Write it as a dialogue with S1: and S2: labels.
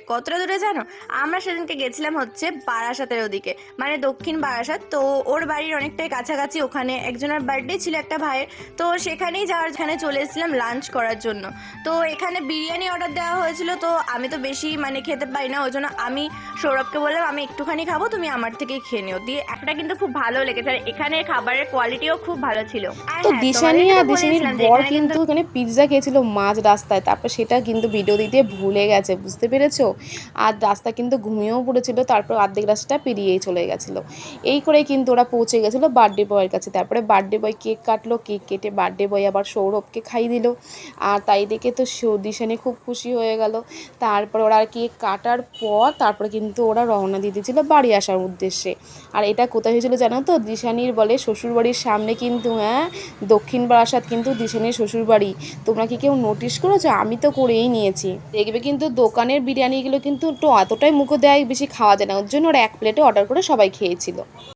S1: কতটা দূরে জানো? আমরা সেদিনকে গেছিলাম হচ্ছে বারাসাতের ওদিকে। মানে দক্ষিণ বারাসাত। তো ওর বাড়ির অনেকটাই কাছাকাছি ওখানে একজনের বার্থডে ছিল একটা ভাইয়ের। তো সেখানেই যাওয়ার এখানে চলে এসেছিলাম লাঞ্চ করার জন্য। তো এখানে বিরিয়ানি অর্ডার দেওয়া হয়েছিল। তো আমি তো বেশি মানে খেতে পারি না। ওই জন্য আমি সৌরভকে বললাম আমি একটুখানি খাব তুমি আমার থেকেই খেয়ে নিও। দিয়ে একটা কিন্তু খুব ভালো লেগেছে। আর এখানে খাবারের কোয়ালিটিও খুব ভালো ছিল।
S2: তো
S1: হ্যাঁ,
S2: দিশানি আর
S1: তো
S2: দিশানির বর কিন্তু এখানে পিৎজা খেয়েছিল মাঝ রাস্তায়। তারপর সেটা কিন্তু ভিডিও দিতে ভুলে গেছে বুঝতে পেরেছ? আর রাস্তা কিন্তু ঘুমিয়েও পড়েছিল, তারপর অর্ধেক রাস্তাটা পেরিয়েই চলে গেছিল। এই করেই কিন্তু ওরা পৌঁছে গেছিল বার্থডে বয়ের কাছে। তারপরে বার্থডে বয় কেক কাটলো কেক কেটে বার্থডে বয় আবার সৌরভকে খাই দিল। আর তাই দেখে তো দিশানি খুব খুশি হয়ে গেল। তারপর ওরা কেক কাটার পর তারপরে কিন্তু ওরা রওনা দিয়ে দিয়েছিল বাড়ি আসার উদ্দেশ্যে। আর এটা কোথায় হয়েছিল জানো তো? দিশানির বলে শ্বশুরবাড়ির সামনে কিন্তু হ্যাঁ দক্ষিণ বারাসাত কিন্তু দিশানির শ্বশুরবাড়ি। তোমরা কি কেউ নোটিশ করেছ? আমি তো করেই নিয়েছি। দেখবে কিন্তু দোকানের বিরিয়ানিগুলো কিন্তু একটু অতটাই মুখো দেয়, বেশি খাওয়া যায় না। ওর জন্য ওরা এক প্লেটে অর্ডার করে সবাই খেয়েছিল।